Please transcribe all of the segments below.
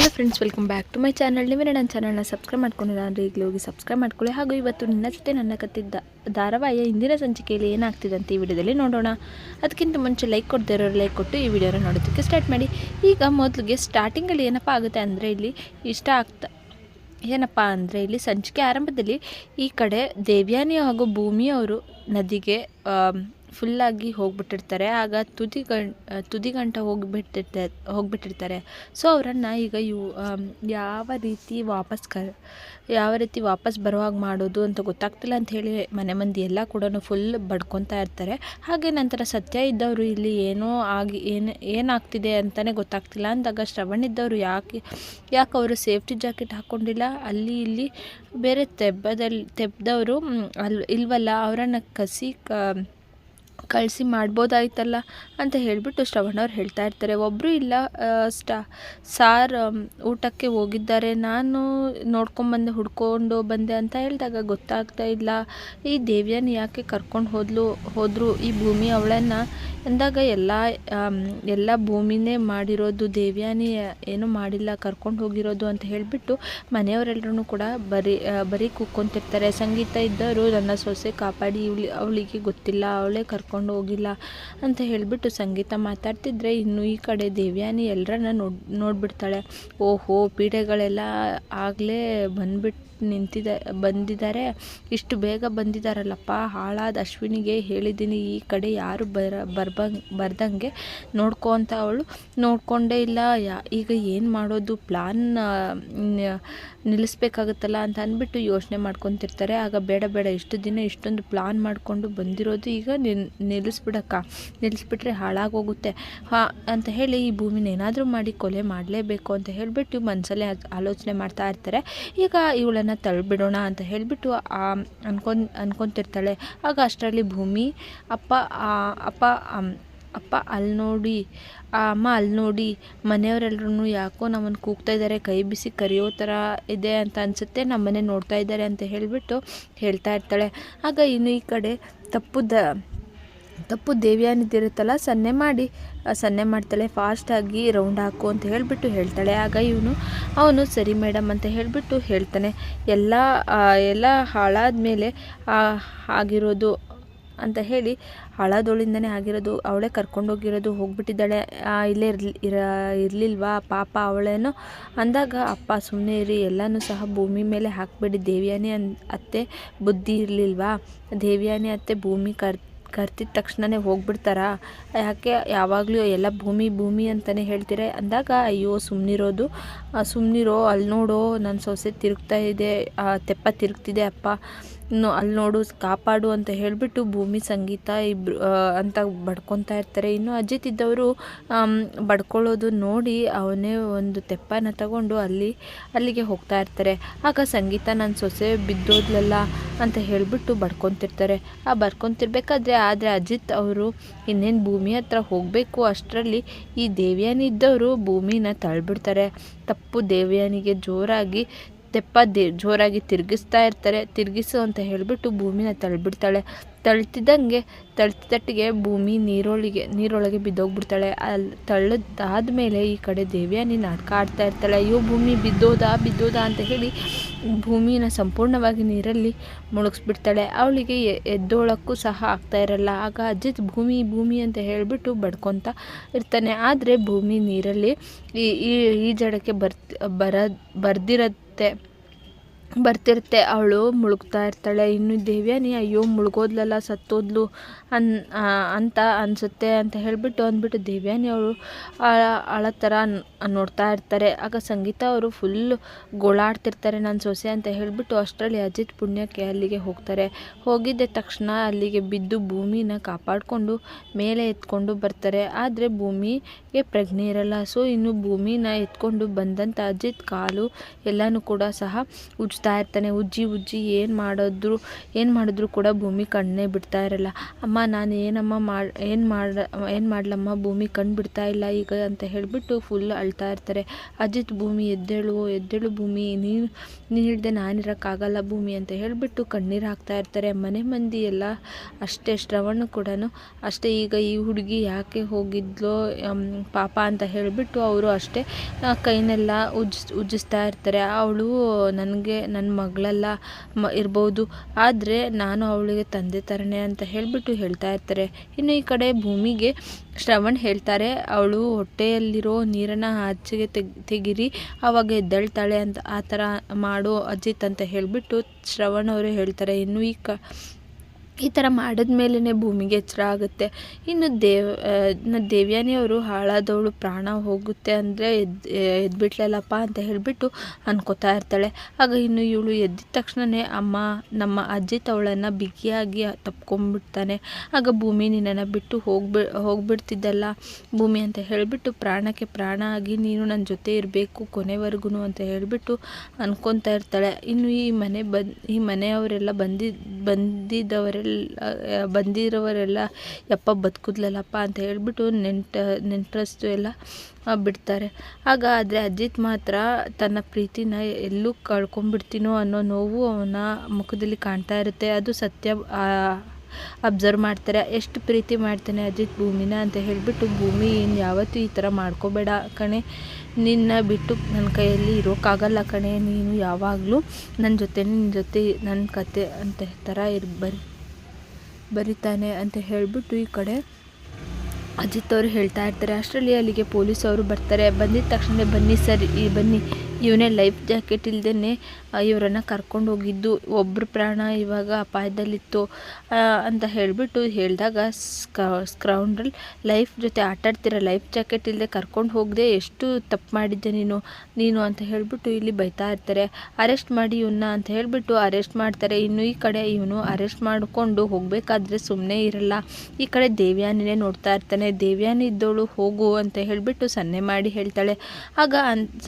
Hello friends welcome back to my channel ನೀವೇ ನನ್ನ ಚಾನಲ್ನ ಸಬ್ಸ್ಕ್ರೈಬ್ ಮಾಡ್ಕೊಂಡಿಲ್ಲ ಈಗಲೂ ಹೋಗಿ ಸಬ್ಸ್ಕ್ರೈಬ್ ಮಾಡ್ಕೊಳ್ಳಿ. ಹಾಗೂ ಇವತ್ತು ನಿನ್ನ ಜೊತೆ ನನ್ನ ಕತ್ತಿದ್ದ ಧಾರಾವಾಹಿಯ ಹಿಂದಿನ ಸಂಚಿಕೆಯಲ್ಲಿ ಏನಾಗ್ತಿದೆ ಅಂತ ಈ ವಿಡಿಯೋದಲ್ಲಿ ನೋಡೋಣ. ಅದಕ್ಕಿಂತ ಮುಂಚೆ ಲೈಕ್ ಕೊಡದೇ ಇರೋರು ಲೈಕ್ ಕೊಟ್ಟು ಈ ವಿಡಿಯೋನ ನೋಡೋದಕ್ಕೆ ಸ್ಟಾರ್ಟ್ ಮಾಡಿ. ಈಗ ಮೊದಲಿಗೆ ಸ್ಟಾರ್ಟಿಂಗಲ್ಲಿ ಏನಪ್ಪ ಆಗುತ್ತೆ ಅಂದರೆ ಇಲ್ಲಿ ಇಷ್ಟ ಆಗ್ತಾ ಏನಪ್ಪ ಅಂದರೆ ಇಲ್ಲಿ ಸಂಚಿಕೆ ಆರಂಭದಲ್ಲಿ ಈ ಕಡೆ ದೇವ್ಯಾನಿ ಹಾಗೂ ಭೂಮಿಯವರು ನದಿಗೆ ಫುಲ್ಲಾಗಿ ಹೋಗ್ಬಿಟ್ಟಿರ್ತಾರೆ. ಆಗ ತುದಿ ತುದಿಗಂಟ ಹೋಗ್ಬಿಟ್ಟಿರ್ತಾರೆ ಹೋಗ್ಬಿಟ್ಟಿರ್ತಾರೆ. ಸೊ ಅವರನ್ನು ಈಗ ಯು ಯಾವ ರೀತಿ ವಾಪಸ್ ಕ, ಯಾವ ರೀತಿ ವಾಪಸ್ ಬರುವಾಗ ಮಾಡೋದು ಅಂತ ಗೊತ್ತಾಗ್ತಿಲ್ಲ ಅಂತ ಹೇಳಿ ಮನೆ ಮಂದಿ ಎಲ್ಲ ಕೂಡ ಫುಲ್ ಬಡ್ಕೊತಾ ಇರ್ತಾರೆ. ಹಾಗೆ ನಂತರ ಸತ್ಯ ಇದ್ದವರು ಇಲ್ಲಿ ಏನೋ ಆಗಿ, ಏನು, ಏನಾಗ್ತಿದೆ ಅಂತಲೇ ಗೊತ್ತಾಗ್ತಿಲ್ಲ. ಅಂದಾಗ ಶ್ರವಣ್ ಇದ್ದವರು ಯಾಕೆ ಯಾಕೆ ಅವರು ಸೇಫ್ಟಿ ಜಾಕೆಟ್ ಹಾಕ್ಕೊಂಡಿಲ್ಲ ಅಲ್ಲಿ ಇಲ್ಲಿ ಬೇರೆ ತೆಬ್ಬದಲ್ಲಿ ತೆಬ್ದವರು ಅಲ್ಲಿ ಇಲ್ವಲ್ಲ, ಅವರನ್ನು ಕಸಿ ಕ ಕಳಿಸಿ ಮಾಡ್ಬೋದಾಯ್ತಲ್ಲ ಅಂತ ಹೇಳಿಬಿಟ್ಟು ಶ್ರವಣವ್ರು ಹೇಳ್ತಾ ಇರ್ತಾರೆ. ಒಬ್ಬರು ಇಲ್ಲ ಸ್ಟ, ಸಾರ್ ಊಟಕ್ಕೆ ಹೋಗಿದ್ದಾರೆ, ನಾನು ನೋಡ್ಕೊಂಬಂದೆ, ಹುಡ್ಕೊಂಡು ಬಂದೆ ಅಂತ ಹೇಳಿದಾಗ ಗೊತ್ತಾಗ್ತಾ ಇಲ್ಲ. ಈ ದೇವ್ಯಾನ ಯಾಕೆ ಕರ್ಕೊಂಡು ಹೋದ್ಲು, ಹೋದರು? ಈ ಭೂಮಿ ಅವಳನ್ನು ಅಂದಾಗ ಎಲ್ಲ ಎಲ್ಲ ಭೂಮಿನೇ ಮಾಡಿರೋದು, ದೇವ್ಯಾನಿ ಏನು ಮಾಡಿಲ್ಲ, ಕರ್ಕೊಂಡು ಹೋಗಿರೋದು ಅಂತ ಹೇಳಿಬಿಟ್ಟು ಮನೆಯವರೆಲ್ಲರೂ ಕೂಡ ಬರೀ ಬರೀ ಕೂತ್ಕೊತಿರ್ತಾರೆ. ಸಂಗೀತ ಇದ್ದವರು ನನ್ನ ಸೊಸೆ ಕಾಪಾಡಿ, ಇವಳಿ, ಅವಳಿಗೆ ಗೊತ್ತಿಲ್ಲ, ಅವಳೇ ಕರ್ಕೊಂಡು ಹೋಗಿಲ್ಲ ಅಂತ ಹೇಳಿಬಿಟ್ಟು ಸಂಗೀತ ಮಾತಾಡ್ತಿದ್ರೆ ಇನ್ನು ಈ ಕಡೆ ದೇವ್ಯಾನಿ ಎಲ್ಲರನ್ನ ನೋಡ್, ನೋಡ್ಬಿಡ್ತಾಳೆ. ಓಹೋ, ಪೀಡೆಗಳೆಲ್ಲ ಆಗಲೇ ಬಂದ್ಬಿಟ್ಟು ನಿಂತಿದೆ ಬಂದಿದ್ದಾರೆ ಇಷ್ಟು ಬೇಗ ಬಂದಿದ್ದಾರಲ್ಲಪ್ಪ ಹಾಳಾದ ಅಶ್ವಿನಿಗೆ ಹೇಳಿದ್ದೀನಿ ಈ ಕಡೆ ಯಾರು ಬರ, ಬರ್ಬಂಗ್, ಬರ್ದಂಗೆ ನೋಡ್ಕೊ ಅವಳು ನೋಡಿಕೊಂಡೇ ಇಲ್ಲ. ಯಾ, ಈಗ ಏನು ಮಾಡೋದು? ಪ್ಲಾನ್ ನಿಲ್ಲಿಸ್ಬೇಕಾಗುತ್ತಲ್ಲ ಅಂತ ಅಂದ್ಬಿಟ್ಟು ಯೋಚನೆ ಮಾಡ್ಕೊತಿರ್ತಾರೆ. ಆಗ ಬೇಡ ಬೇಡ, ಇಷ್ಟು ದಿನ ಇಷ್ಟೊಂದು ಪ್ಲಾನ್ ಮಾಡಿಕೊಂಡು ಬಂದಿರೋದು ಈಗ ನಿಲ್, ನಿಲ್ಲಿಸ್ಬಿಡಕ್ಕ. ನಿಲ್ಲಿಸ್ಬಿಟ್ರೆ ಹಾಳಾಗೋಗುತ್ತೆ. ಹಾ, ಅಂತ ಹೇಳಿ ಈ ಭೂಮಿನ ಏನಾದರೂ ಮಾಡಿ ಕೊಲೆ ಮಾಡಲೇಬೇಕು ಅಂತ ಹೇಳಿಬಿಟ್ಟು ಮನಸ್ಸಲ್ಲೇ ಆಲೋಚನೆ ಮಾಡ್ತಾ ಇರ್ತಾರೆ. ಈಗ ಇವಳನ್ನು ತಳ್ಳಿಬಿಡೋಣ ಅಂತ ಹೇಳಿಬಿಟ್ಟು ಅನ್ಕೊಂಡು, ಅನ್ಕೊತಿರ್ತಾಳೆ. ಆಗ ಅಷ್ಟರಲ್ಲಿ ಭೂಮಿ, ಅಪ್ಪ ಅಪ್ಪ ಅಪ್ಪ ಅಲ್ಲಿ ನೋಡಿ, ಆ ಅಮ್ಮ ಅಲ್ಲಿ ನೋಡಿ ಮನೆಯವರೆಲ್ಲರೂ ಯಾಕೋ ನಮ್ಮನ್ನು ಕೂಗ್ತಾ ಇದ್ದಾರೆ ಕೈ ಬಿಸಿ ಕರೆಯೋ ಥರ ಇದೆ ಅಂತ ಅನಿಸುತ್ತೆ, ನಮ್ಮನೆ ನೋಡ್ತಾ ಇದ್ದಾರೆ ಅಂತ ಹೇಳಿಬಿಟ್ಟು ಹೇಳ್ತಾ ಇರ್ತಾಳೆ. ಆಗ ಇನ್ನು ಈ ಕಡೆ ದ, ತಪ್ಪು ದೇವಿಯಾನಿದ್ದಿರುತ್ತಲ್ಲ ಸನ್ನೆ ಮಾಡಿ ಸನ್ನೆ ಮಾಡ್ತಾಳೆ ಫಾಸ್ಟಾಗಿ ರೌಂಡ್ ಹಾಕು ಅಂತ ಹೇಳಿಬಿಟ್ಟು ಹೇಳ್ತಾಳೆ. ಆಗ ಇವನು, ಅವನು ಸರಿ ಮೇಡಮ್ ಅಂತ ಹೇಳಿಬಿಟ್ಟು ಹೇಳ್ತಾನೆ. ಎಲ್ಲ ಎಲ್ಲ ಹಾಳಾದ ಮೇಲೆ ಆಗಿರೋದು ಅಂತ ಹೇಳಿ, ಹಳದೊಳಿಂದನೇ ಆಗಿರೋದು. ಅವಳೇ ಕರ್ಕೊಂಡೋಗಿರೋದು, ಹೋಗ್ಬಿಟ್ಟಿದ್ದಾಳೆ. ಇಲ್ಲೇ ಇರ್ ಇರ, ಇರಲಿಲ್ವಾ? ಪಾಪ ಅವಳೇನೋ ಅಂದಾಗ, ಅಪ್ಪ ಸುಮ್ಮನೆ ಇರಿ. ಎಲ್ಲನೂ ಸಹ ಭೂಮಿ ಮೇಲೆ ಹಾಕ್ಬೇಡಿ. ದೇವ್ಯಾನಿ ಅತ್ತೆ ಬುದ್ಧಿ ಇರಲಿಲ್ವಾ? ದೇವ್ಯಾನಿ ಅತ್ತೆ ಭೂಮಿ ಕರ್ ಕರ್ತಿದ ತಕ್ಷಣನೇ ಹೋಗ್ಬಿಡ್ತಾರಾ? ಯಾಕೆ ಯಾವಾಗಲೂ ಎಲ್ಲ ಭೂಮಿ ಭೂಮಿ ಅಂತಲೇ ಹೇಳ್ತೀರ? ಅಂದಾಗ, ಅಯ್ಯೋ ಸುಮ್ಮನಿರೋದು ಸುಮ್ಮನಿರೋ ಅಲ್ಲಿ ನೋಡೋ ನನ್ನ ಸೊಸೆ ತಿರುಗ್ತಾ ಇದೆ. ತೆಪ್ಪ ತಿರುಗ್ತಿದೆ ಅಪ್ಪ. ಅಲ್ಲಿ ನೋಡು, ಕಾಪಾಡು ಅಂತ ಹೇಳಿಬಿಟ್ಟು ಭೂಮಿ ಸಂಗೀತ ಇಬ್ರು ಅಂತ ಬಡ್ಕೊತಾ ಇರ್ತಾರೆ. ಇನ್ನು ಅಜಿತ್ ಇದ್ದವರು ಬಡ್ಕೊಳ್ಳೋದು ನೋಡಿ ಅವನೇ ಒಂದು ತೆಪ್ಪನ ತಗೊಂಡು ಅಲ್ಲಿ, ಅಲ್ಲಿಗೆ ಹೋಗ್ತಾ ಇರ್ತಾರೆ. ಆಗ ಸಂಗೀತ ನನ್ನ ಸೊಸೆ ಬಿದ್ದೋದ್ಲಲ್ಲ ಅಂತ ಹೇಳಿಬಿಟ್ಟು ಬಡ್ಕೊತಿರ್ತಾರೆ. ಆ ಬಡ್ಕೊತಿರ್ಬೇಕಾದ್ರೆ ಆದರೆ ಅಜಿತ್ ಅವರು ಇನ್ನೇನು ಭೂಮಿ ಹತ್ರ ಹೋಗಬೇಕು ಅಷ್ಟರಲ್ಲಿ ಈ ದೇವ್ಯಾನಿ ಇದ್ದವರು ಭೂಮಿನ ತಳ್ಬಿಡ್ತಾರೆ. ತಪ್ಪು ದೇವ್ಯಾನಿಗೆ ಜೋರಾಗಿ ತೆಪ್ಪ ದಿ, ಜೋರಾಗಿ ತಿರುಗಿಸ್ತಾ ಇರ್ತಾರೆ. ತಿರುಗಿಸು ಅಂತ ಹೇಳಿಬಿಟ್ಟು ಭೂಮಿನ ತಳ್ಳಿಬಿಡ್ತಾಳೆ ತಳ್ತಿದ್ದಂಗೆ, ತಳ್ತಿದ್ದಟ್ಟಿಗೆ ಭೂಮಿ ನೀರೊಳಗೆ ನೀರೊಳಗೆ ಬಿದ್ದೋಗ್ಬಿಡ್ತಾಳೆ. ಅಲ್ಲಿ ತಳ್ಳದಾದ್ಮೇಲೆ ಈ ಕಡೆ ದೇವ್ಯಾನಿ ನಾಟಕ ಆಡ್ತಾ ಇರ್ತಾಳೆ. ಅಯ್ಯೋ, ಭೂಮಿ ಬಿದ್ದೋದಾ ಬಿದ್ದೋದಾ ಅಂತ ಹೇಳಿ ಭೂಮಿನ ಸಂಪೂರ್ಣವಾಗಿ ನೀರಲ್ಲಿ ಮುಳುಗಿಸ್ಬಿಡ್ತಾಳೆ. ಅವಳಿಗೆ ಎದ್ದೋಳಕ್ಕೂ ಸಹ ಆಗ್ತಾ ಇರಲ್ಲ. ಆಗ ಅಜಿತ್ ಭೂಮಿ ಭೂಮಿ ಅಂತ ಹೇಳಿಬಿಟ್ಟು ಬಡ್ಕೊತ ಇರ್ತಾನೆ. ಆದರೆ ಭೂಮಿ ನೀರಲ್ಲಿ ಈ ಈ ಜಡಕ್ಕೆ ಬರ್ತಿ, ಬರ ಬರ್ದಿರತ್ತೆ ಬರ್ತಿರುತ್ತೆ, ಅವಳು ಮುಳುಗ್ತಾ ಇರ್ತಾಳೆ. ಇನ್ನು ದೇವ್ಯಾನಿ ಅಯ್ಯೋ, ಮುಳುಗೋದ್ಲಲ್ಲ, ಸತ್ತೋದ್ಲು ಅನ್ ಅಂತ ಅನಿಸುತ್ತೆ ಅಂತ ಹೇಳಿಬಿಟ್ಟು ಅಂದ್ಬಿಟ್ಟು ದೇವ್ಯಾನಿ ಅವಳು ಅಳ ಥರ ನೋಡ್ತಾ ಇರ್ತಾರೆ. ಆಗ ಸಂಗೀತ ಅವರು ಫುಲ್ಲು ಗೋಳಾಡ್ತಿರ್ತಾರೆ ನನ್ನ ಸೊಸೆ ಅಂತ ಹೇಳಿಬಿಟ್ಟು ಅಷ್ಟರಲ್ಲಿ ಅಜಿತ್ ಪುಣ್ಯಕ್ಕೆ ಅಲ್ಲಿಗೆ ಹೋಗ್ತಾರೆ. ಹೋಗಿದ್ದ ತಕ್ಷಣ ಅಲ್ಲಿಗೆ ಬಿದ್ದು ಭೂಮಿನ ಕಾಪಾಡಿಕೊಂಡು ಮೇಲೆ ಎತ್ಕೊಂಡು ಬರ್ತಾರೆ. ಆದರೆ ಭೂಮಿಗೆ ಪ್ರಜ್ಞೆ ಇರಲ್ಲ. ಸೊ, ಇನ್ನು ಭೂಮಿನ ಎತ್ಕೊಂಡು ಬಂದಂಥ ಅಜಿತ್ ಕಾಲು ಎಲ್ಲನೂ ಕೂಡ ಸಹ ಉಜ್ತಾ ಇರ್ತಾನೆ, ಉಜ್ಜಿ ಉಜ್ಜಿ ಏನು ಮಾಡಿದ್ರು ಏನು ಮಾಡಿದ್ರು ಕೂಡ ಭೂಮಿ ಕಣ್ಣೇ ಬಿಡ್ತಾ ಇರಲ್ಲ. ಅಮ್ಮ, ನಾನು ಏನಮ್ಮ ಮಾಡಿ, ಏನು ಮಾಡ, ಏನು ಮಾಡಲಮ್ಮ, ಭೂಮಿ ಕಣ್ಣು ಬಿಡ್ತಾ ಇಲ್ಲ ಈಗ ಅಂತ ಹೇಳಿಬಿಟ್ಟು ಫುಲ್ ಅಳ್ತಾ ಇರ್ತಾರೆ. ಅಜಿತ್ ಭೂಮಿ ಎದ್ದೇಳು ಎದ್ದೇಳು ಭೂಮಿ, ನೀನು ನೀನು ಹೇಳಿದೆ ನಾನಿರೋಕ್ಕಾಗಲ್ಲ ಭೂಮಿ ಅಂತ ಹೇಳಿಬಿಟ್ಟು ಕಣ್ಣೀರು ಹಾಕ್ತಾ ಇರ್ತಾರೆ. ಮನೆ ಮಂದಿ ಎಲ್ಲ ಅಷ್ಟೇ, ಶ್ರವಣ ಕೂಡ ಅಷ್ಟೇ. ಈಗ ಈ ಹುಡುಗಿ ಯಾಕೆ ಹೋಗಿದ್ಲೋ ಪಾಪ ಅಂತ ಹೇಳಿಬಿಟ್ಟು ಅವರು ಅಷ್ಟೇ ಕೈನೆಲ್ಲ ಉಜ್ಜ್, ಉಜ್ಜಿಸ್ತಾ ಇರ್ತಾರೆ. ಅವಳು ನನಗೆ ನನ್ನ ಮಗಳೆಲ್ಲ ಮ ಇರ್ಬೋದು. ಆದರೆ ನಾನು ಅವಳಿಗೆ ತಂದೆ ಥರನೇ ಅಂತ ಹೇಳಿಬಿಟ್ಟು ಹೇಳ್ತಾ ಇರ್ತಾರೆ. ಇನ್ನು ಈ ಕಡೆ ಭೂಮಿಗೆ ಶ್ರವಣ್ ಹೇಳ್ತಾರೆ, ಅವಳು ಹೊಟ್ಟೆಯಲ್ಲಿರೋ ನೀರನ್ನು ಆಚೆಗೆ ತೆಗ್, ತೆಗಿರಿ ಆವಾಗ ಎದ್ದೇಳ್ತಾಳೆ ಅಂತ ಆ ಥರ ಮಾಡು ಅಜಿತ್ ಅಂತ ಹೇಳಿಬಿಟ್ಟು ಶ್ರವಣ್ ಅವರು ಹೇಳ್ತಾರೆ. ಇನ್ನು ಈ ಕ ಈ ಥರ ಮಾಡಿದ್ಮೇಲೆ ಭೂಮಿಗೆ ಎಚ್ಚರ ಆಗುತ್ತೆ. ಇನ್ನು ದೇವ್ ದೇವ್ಯಾನಿ ಅವರು ಹಾಳಾದವಳು ಪ್ರಾಣ ಹೋಗುತ್ತೆ ಅಂದರೆ ಎದ್ದು ಎದ್ಬಿಟ್ಲಲ್ಲಪ್ಪ ಅಂತ ಹೇಳಿಬಿಟ್ಟು ಅನ್ಕೋತಾ ಇರ್ತಾಳೆ. ಆಗ ಇನ್ನು ಇವಳು ಎದ್ದಿದ ತಕ್ಷಣವೇ ಅಮ್ಮ, ನಮ್ಮ ಅಜ್ಜಿ ತವಳನ್ನು ಬಿಗಿಯಾಗಿ ತಪ್ಕೊಂಡ್ಬಿಡ್ತಾನೆ ಆಗ ಭೂಮಿ ನಿನ್ನನ್ನು ಬಿಟ್ಟು ಹೋಗ್ಬಿ, ಹೋಗ್ಬಿಡ್ತಿದ್ದಲ್ಲ. ಭೂಮಿ ಅಂತ ಹೇಳಿಬಿಟ್ಟು ಪ್ರಾಣಕ್ಕೆ ಪ್ರಾಣ ಆಗಿ ನೀನು ನನ್ನ ಜೊತೆ ಇರಬೇಕು ಕೊನೆವರೆಗೂ ಅಂತ ಹೇಳಿಬಿಟ್ಟು ಅನ್ಕೊತಾ ಇರ್ತಾಳೆ. ಇನ್ನು ಈ ಮನೆ ಬಂದ್, ಈ ಮನೆಯವರೆಲ್ಲ ಬಂದಿದ್ದ ಬಂದಿದ್ದವರೆಲ್ಲ ಬಂದಿರೋವರೆಲ್ಲ ಯಪ್ಪ ಬದುಕಿದ್ಲಲ್ಲಪ್ಪ ಅಂತ ಹೇಳಿಬಿಟ್ಟು ನೆಂಟ ನೆಂಟ್ರಸ್ತು ಎಲ್ಲ ಬಿಡ್ತಾರೆ. ಆಗ ಆದರೆ ಅಜಿತ್ ಮಾತ್ರ ತನ್ನ ಪ್ರೀತಿನ ಎಲ್ಲೂ ಕಳ್ಕೊಂಬಿಡ್ತೀನೋ ಅನ್ನೋ ನೋವು ಅವನ ಮುಖದಲ್ಲಿ ಕಾಣ್ತಾ ಇರುತ್ತೆ. ಅದು ಸತ್ಯ ಅಬ್ಸರ್ವ್ ಮಾಡ್ತಾರೆ. ಎಷ್ಟು ಪ್ರೀತಿ ಮಾಡ್ತಾನೆ ಅಜಿತ್ ಭೂಮಿನ ಅಂತ ಹೇಳಿಬಿಟ್ಟು, ಭೂಮಿ ಇನ್ನು ಯಾವತ್ತೂ ಈ ಥರ ಮಾಡ್ಕೋಬೇಡ ಕಣೆ. ನಿನ್ನ ಬಿಟ್ಟು ನನ್ನ ಕೈಯಲ್ಲಿ ಇರೋಕ್ಕಾಗಲ್ಲ ಕಣೆ. ನೀನು ಯಾವಾಗಲೂ ನನ್ನ ಜೊತೆ ನಿನ್ನ ಜೊತೆ ನನ್ನ ಕತೆ, ಅಂತ ಥರ ಇರ್ ಬರಿತಾನೆ ಅಂತ ಹೇಳಿಬಿಟ್ಟು ಈ ಕಡೆ ಅಜಿತ್ ಅವರು ಹೇಳ್ತಾ ಇರ್ತಾರೆ. ಅಷ್ಟರಲ್ಲಿ ಅಲ್ಲಿಗೆ ಪೊಲೀಸ್ ಅವರು ಬರ್ತಾರೆ. ಬಂದಿದ ತಕ್ಷಣ ಬನ್ನಿ ಸರ್, ಈ ಬನ್ನಿ. ಇವನೇ ಲೈಫ್ ಜಾಕೆಟ್ ಇಲ್ದೇ ಇವರನ್ನು ಕರ್ಕೊಂಡು ಹೋಗಿದ್ದು. ಒಬ್ಬರು ಪ್ರಾಣ ಇವಾಗ ಅಪಾಯದಲ್ಲಿತ್ತು. ಅಂತ ಹೇಳಿಬಿಟ್ಟು ಹೇಳಿದಾಗ ಸ್ಕ್ರೌಂಡ್ರಲ್ಲಿ ಲೈಫ್ ಜೊತೆ ಆಟಾಡ್ತಿರೋ ಲೈಫ್ ಜಾಕೆಟ್ ಇಲ್ಲದೆ ಕರ್ಕೊಂಡು ಹೋಗದೆ ಎಷ್ಟು ತಪ್ಪು ಮಾಡಿದ್ದೆ ನೀನು ನೀನು ಅಂತ ಹೇಳಿಬಿಟ್ಟು ಇಲ್ಲಿ ಬೈತಾ ಇರ್ತಾರೆ. ಅರೆಸ್ಟ್ ಮಾಡಿ ಇವನ್ನ ಅಂತ ಹೇಳಿಬಿಟ್ಟು ಅರೆಸ್ಟ್ ಮಾಡ್ತಾರೆ. ಇನ್ನು ಈ ಕಡೆ ಇವನು ಅರೆಸ್ಟ್ ಮಾಡಿಕೊಂಡು ಹೋಗಬೇಕಾದ್ರೆ ಸುಮ್ಮನೆ ಇರಲ್ಲ. ಈ ಕಡೆ ದೇವ್ಯಾನಿನೇ ನೋಡ್ತಾ ಇರ್ತಾನೆ. ದೇವ್ಯಾನಿ ಇದ್ದವಳು ಹೋಗು ಅಂತ ಹೇಳಿಬಿಟ್ಟು ಸನ್ನೆ ಮಾಡಿ ಹೇಳ್ತಾಳೆ. ಆಗ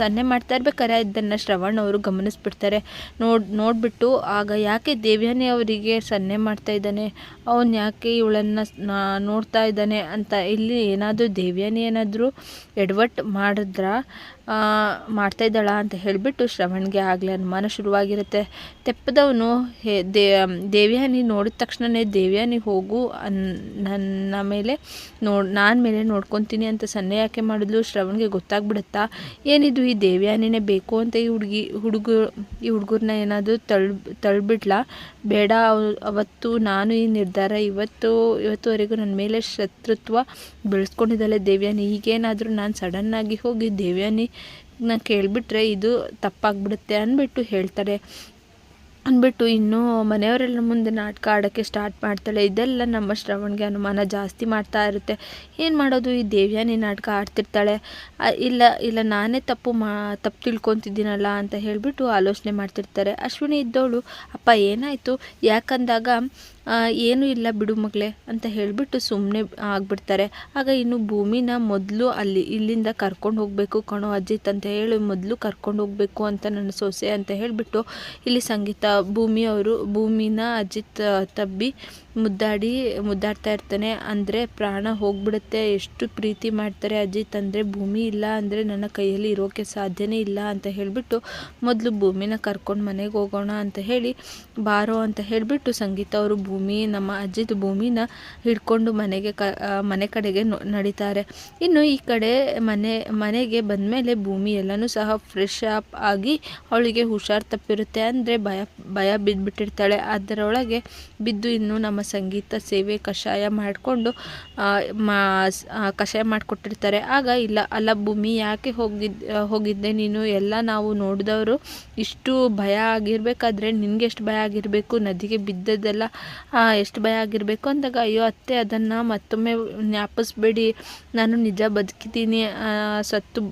ಸನ್ನೆ ಮಾಡ್ತಾ ಇರ್ಬೇಕಾದ್ರೆ ಇದನ್ನು ಶ್ರವಣ್ ಅವರು ಗಮನಿಸ್ಬಿಡ್ತಾರೆ. ನೋಡ್, ನೋಡಿಬಿಟ್ಟು ಆಗ ಯಾಕೆ ದೇವ್ಯಾನಿ ಅವರಿಗೆ ಸನ್ನೆ ಮಾಡ್ತಾ ಇದ್ದಾನೆ? ಅವನು ಯಾಕೆ ಇವಳನ್ನು ನೋಡ್ತಾ ಇದ್ದಾನೆ ಅಂತ ಇಲ್ಲಿ ಏನಾದರೂ ದೇವ್ಯಾನಿ ಏನಾದರೂ ಎಡವಟ್ಟು ಮಾಡಿದ್ರ? ಮಾಡ್ತಾ ಇದ್ದಾಳ ಅಂತ ಹೇಳಿಬಿಟ್ಟು ಶ್ರವಣ್ಗೆ ಆಗಲೇ ಅನುಮಾನ ಶುರುವಾಗಿರುತ್ತೆ. ತೆಪ್ಪದವನು ಹೇ, ದೇ ದೇವ್ಯಾನಿ ನೋಡಿದ ತಕ್ಷಣವೇ ದೇವ್ಯಾನಿ ಹೋಗು, ಅನ್, ನನ್ನ ಮೇಲೆ ನೋಡ್ ನಾನು ಮೇಲೆ ನೋಡ್ಕೊತೀನಿ ಅಂತ ಸನ್ನೆ ಯಾಕೆ ಮಾಡಿದ್ಲು? ಶ್ರವಣ್ಗೆ ಗೊತ್ತಾಗ್ಬಿಡುತ್ತಾ? ಏನಿದು ಈ ದೇವ್ಯಾನಿನೇ ಬೇಕು ಅಂತ ಈ ಹುಡುಗಿ, ಹುಡುಗ, ಈ ಹುಡುಗರನ್ನ ಏನಾದರೂ ತಳ್, ತಳ್ಬಿಡ್ಲಾ? ಬೇಡ, ಅವ್- ಅವತ್ತು ನಾನು ಈ ನಿರ್ಧಾರ, ಇವತ್ತು, ಇವತ್ತುವರೆಗೂ ನನ್ನ ಮೇಲೆ ಶತ್ರುತ್ವ ಬೆಳೆಸ್ಕೊಂಡಿದ್ದಾಳೆ ದೇವ್ಯಾನಿ. ಈಗೇನಾದರೂ ನಾನು ಸಡನ್ನಾಗಿ ಹೋಗಿ ದೇವ್ಯಾನಿ ನ ಕೇಳಿಬಿಟ್ರೆ ಇದು ತಪ್ಪಾಗ್ಬಿಡುತ್ತೆ ಅಂದ್ಬಿಟ್ಟು ಹೇಳ್ತಾರೆ. ಅಂದ್ಬಿಟ್ಟು ಇನ್ನೂ ಮನೆಯವರೆಲ್ಲ ಮುಂದೆ ನಾಟಕ ಆಡೋಕ್ಕೆ ಸ್ಟಾರ್ಟ್ ಮಾಡ್ತಾಳೆ. ಇದೆಲ್ಲ ನಮ್ಮ ಶ್ರವಣ್ಗೆ ಅನುಮಾನ ಜಾಸ್ತಿ ಮಾಡ್ತಾ ಇರುತ್ತೆ. ಏನು ಮಾಡೋದು? ಈ ದೇವ್ಯಾನಿ ನಾಟಕ ಆಡ್ತಿರ್ತಾಳೆ. ಇಲ್ಲ ಇಲ್ಲ, ನಾನೇ ತಪ್ಪು ಮಾ, ತಪ್ಪು ತಿಳ್ಕೊತಿದ್ದೀನಲ್ಲ ಅಂತ ಹೇಳಿಬಿಟ್ಟು ಆಲೋಚನೆ ಮಾಡ್ತಿರ್ತಾರೆ. ಅಶ್ವಿನಿ ಇದ್ದವಳು, ಅಪ್ಪ, ಏನಾಯಿತು? ಯಾಕಂದಾಗ ಏನೂ ಇಲ್ಲ ಬಿಡು ಮಗಳೇ ಅಂತ ಹೇಳಿಬಿಟ್ಟು ಸುಮ್ಮನೆ ಆಗಿಬಿಡ್ತಾರೆ. ಆಗ ಇನ್ನು ಭೂಮಿನ ಮೊದಲು ಅಲ್ಲಿ, ಇಲ್ಲಿಂದ ಕರ್ಕೊಂಡು ಹೋಗಬೇಕು ಕಣೋ ಅಜಿತ್ ಅಂತ ಹೇಳಿ ಮೊದಲು ಕರ್ಕೊಂಡು ಹೋಗಬೇಕು ಅಂತ ನನ್ನ ಸೊಸೆ ಅಂತ ಹೇಳಿಬಿಟ್ಟು ಇಲ್ಲಿ ಸಂಗೀತ, ಭೂಮಿ ಅವರು, ಭೂಮಿನ ಅಜಿತ್ ತಬ್ಬಿ ಮುದ್ದಾಡಿ, ಮುದ್ದಾಡ್ತಾ ಇರ್ತಾನೆ. ಅಂದರೆ ಪ್ರಾಣ ಹೋಗ್ಬಿಡುತ್ತೆ, ಎಷ್ಟು ಪ್ರೀತಿ ಮಾಡ್ತಾರೆ ಅಜಿತ್ ಅಂದರೆ ಭೂಮಿ ಇಲ್ಲ ಅಂದರೆ ನನ್ನ ಕೈಯಲ್ಲಿ ಇರೋಕ್ಕೆ ಸಾಧ್ಯನೇ ಇಲ್ಲ ಅಂತ ಹೇಳಿಬಿಟ್ಟು ಮೊದಲು ಭೂಮಿನ ಕರ್ಕೊಂಡು ಮನೆಗೆ ಹೋಗೋಣ ಅಂತ ಹೇಳಿ ಬಾರೋ ಅಂತ ಹೇಳಿಬಿಟ್ಟು ಸಂಗೀತ ಅವರು ಭೂಮಿ, ನಮ್ಮ ಅಜ್ಜಿದು ಭೂಮಿನ ಹಿಡ್ಕೊಂಡು ಮನೆಗೆ ಕ ಮನೆ ಕಡೆಗೆ ನಡೀತಾರೆ. ಇನ್ನು ಈ ಕಡೆ ಮನೆ, ಮನೆಗೆ ಬಂದ ಮೇಲೆ ಭೂಮಿ ಎಲ್ಲನೂ ಸಹ ಫ್ರೆಶ್ ಅಪ್ ಆಗಿ ಅವಳಿಗೆ ಹುಷಾರು ತಪ್ಪಿರುತ್ತೆ. ಅಂದರೆ ಭಯ ಭಯ ಬಿದ್ದುಬಿಟ್ಟಿರ್ತಾಳೆ ಅದರೊಳಗೆ ಬಿದ್ದು ಇನ್ನು ನಮ್ಮ ಸಂಗೀತ ಸೇವೆ ಕಷಾಯ ಮಾಡಿಕೊಂಡು ಕಷಾಯ ಮಾಡಿಕೊಟ್ಟಿರ್ತಾರೆ. ಆಗ ಇಲ್ಲ, ಅಲ್ಲ ಭೂಮಿ ಯಾಕೆ ಹೋಗಿದ್, ಹೋಗಿದ್ದೆ ನೀನು? ಎಲ್ಲ ನಾವು ನೋಡಿದವರು ಇಷ್ಟು ಭಯ ಆಗಿರಬೇಕಾದ್ರೆ ನಿನಗೆ ಎಷ್ಟು ಭಯ ಆಗಿರಬೇಕು? ನದಿಗೆ ಬಿದ್ದದ್ದೆಲ್ಲ ಎಷ್ಟು ಭಯ ಆಗಿರಬೇಕು ಅಂದಾಗ, ಅಯ್ಯೋ, ಅತ್ತೆ ಅದನ್ನು ಮತ್ತೊಮ್ಮೆ ಜ್ಞಾಪಿಸ್ಬೇಡಿ ನಾನು ನಿಜ ಬದುಕಿದ್ದೀನಿ ಸತ್ತು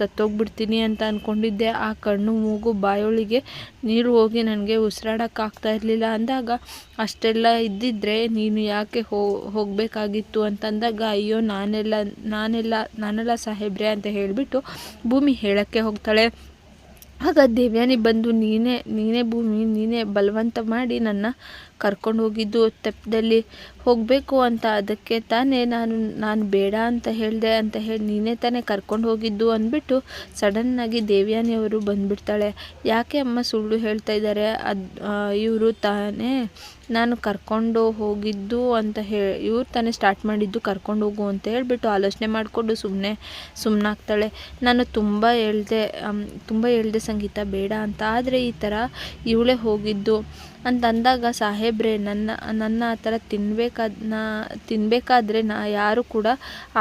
ಸತ್ತೋಗ್ಬಿಡ್ತೀನಿ ಅಂತ ಅಂದ್ಕೊಂಡಿದ್ದೆ ಆ ಕಣ್ಣು, ಮೂಗು, ಬಾಯೊಳಿಗೆ ನೀರು ಹೋಗಿ ನನಗೆ ಉಸಿರಾಡೋಕ್ಕಾಗ್ತಾ ಇರಲಿಲ್ಲ ಅಂದಾಗ, ಅಷ್ಟೆಲ್ಲ ಇದ್ದಿದ್ದರೆ ನೀನು ಯಾಕೆ ಹೋ, ಹೋಗಬೇಕಾಗಿತ್ತು ಅಂತಂದಾಗ, ಅಯ್ಯೋ, ನಾನೆಲ್ಲ ನಾನೆಲ್ಲ ನಾನೆಲ್ಲ ಸಾಹೇಬ್ರೆ ಅಂತ ಹೇಳಿಬಿಟ್ಟು ಭೂಮಿ ಹೇಳೋಕ್ಕೆ ಹೋಗ್ತಾಳೆ. ಆಗ ದೇವ್ಯಾನಿ ಬಂದು, ನೀನೇ ನೀನೇ ಭೂಮಿ, ನೀನೇ ಬಲವಂತ ಮಾಡಿ ನನ್ನ ಕರ್ಕೊಂಡು ಹೋಗಿದ್ದು ತಪ್ಪದಲ್ಲಿ ಹೋಗಬೇಕು ಅಂತ. ಅದಕ್ಕೆ ತಾನೇ ನಾನು ನಾನು ಬೇಡ ಅಂತ ಹೇಳಿದೆ, ಅಂತ ಹೇಳಿ ನೀನೇ ತಾನೇ ಕರ್ಕೊಂಡು ಹೋಗಿದ್ದು ಅಂದ್ಬಿಟ್ಟು ಸಡನ್ನಾಗಿ ದೇವ್ಯಾನಿಯವರು ಬಂದುಬಿಡ್ತಾಳೆ. ಯಾಕೆ ಅಮ್ಮ ಸುಳ್ಳು ಹೇಳ್ತಾ ಇದ್ದಾರೆ? ಅದು ಇವರು ತಾನೇ ನಾನು ಕರ್ಕೊಂಡು ಹೋಗಿದ್ದು ಅಂತ ಹೇಳಿ ಇವ್ರು ತಾನೇ ಸ್ಟಾರ್ಟ್ ಮಾಡಿದ್ದು ಕರ್ಕೊಂಡು ಹೋಗು ಅಂತ ಹೇಳಿಬಿಟ್ಟು ಆಲೋಚನೆ ಮಾಡಿಕೊಂಡು ಸುಮ್ಮನೆ ಸುಮ್ಮನಾಗ್ತಾಳೆ ನಾನು ತುಂಬ ಹೇಳ್ದೆ ತುಂಬ ಹೇಳ್ದೆ ಸಂಗೀತ ಬೇಡ ಅಂತ. ಆದರೆ ಈ ಥರ ಇವಳೇ ಹೋಗಿದ್ದು. ಅಂತ ಅಂದಾಗ ಸಾಹೇಬ್ರೆ, ನನ್ನ ನನ್ನ ಆ ಥರ ತಿನ್ಬೇಕಾದ ನಾ ತಿನ್ನಬೇಕಾದ್ರೆ ನಾ ಯಾರು ಕೂಡ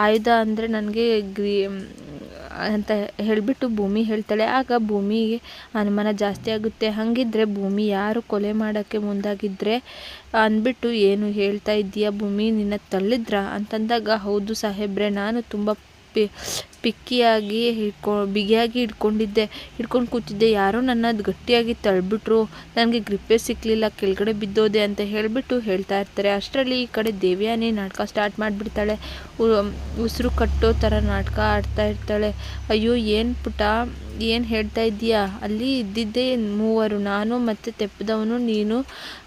ಆಯುಧ ಅಂದರೆ ನನಗೆ ಗ್ರೀ ಅಂತ ಹೇಳಿಬಿಟ್ಟು ಭೂಮಿ ಹೇಳ್ತಾಳೆ. ಆಗ ಭೂಮಿಗೆ ಅನುಮಾನ ಜಾಸ್ತಿ ಆಗುತ್ತೆ. ಹಾಗಿದ್ರೆ ಭೂಮಿ ಯಾರು ಕೊಲೆ ಮಾಡೋಕ್ಕೆ ಮುಂದಾಗಿದ್ದರೆ ಅಂದ್ಬಿಟ್ಟು ಏನು ಹೇಳ್ತಾ ಇದ್ದೀಯಾ ಭೂಮಿ, ನಿನ್ನ ತಳ್ಳಿದ್ರ? ಅಂತಂದಾಗ, ಹೌದು ಸಾಹೇಬ್ರೆ, ನಾನು ತುಂಬ ಪಿ, ಪಿಕ್ಕಿಯಾಗಿ ಹಿಡ್ಕೊ, ಬಿಗಿಯಾಗಿ ಹಿಡ್ಕೊಂಡಿದ್ದೆ. ಹಿಡ್ಕೊಂಡು ಕೂತಿದ್ದೆ. ಯಾರೋ ನನ್ನ ಗಟ್ಟಿಯಾಗಿ ತಳ್ಳಿಬಿಟ್ರು ನನಗೆ ಗ್ರಿಪ್ಪೇ ಸಿಕ್ಕಲಿಲ್ಲ ಕೆಳಗಡೆ ಬಿದ್ದೋದೆ ಅಂತ ಹೇಳಿಬಿಟ್ಟು ಹೇಳ್ತಾ ಇರ್ತಾರೆ. ಅಷ್ಟರಲ್ಲಿ ಈ ಕಡೆ ದೇವ್ಯಾನಿ ನಾಟಕ ಸ್ಟಾರ್ಟ್ ಮಾಡಿಬಿಡ್ತಾಳೆ. ಉಸಿರು ಕಟ್ಟೋ ಥರ ನಾಟಕ ಆಡ್ತಾ ಇರ್ತಾಳೆ. ಅಯ್ಯೋ, ಏನು ಪುಟ, ಏನು ಹೇಳ್ತಾ ಇದ್ದೀಯಾ? ಅಲ್ಲಿ ಇದ್ದಿದ್ದೇ ಮೂವರು. ನಾನು ಮತ್ತು ತೆಪ್ಪದವನು ನೀನು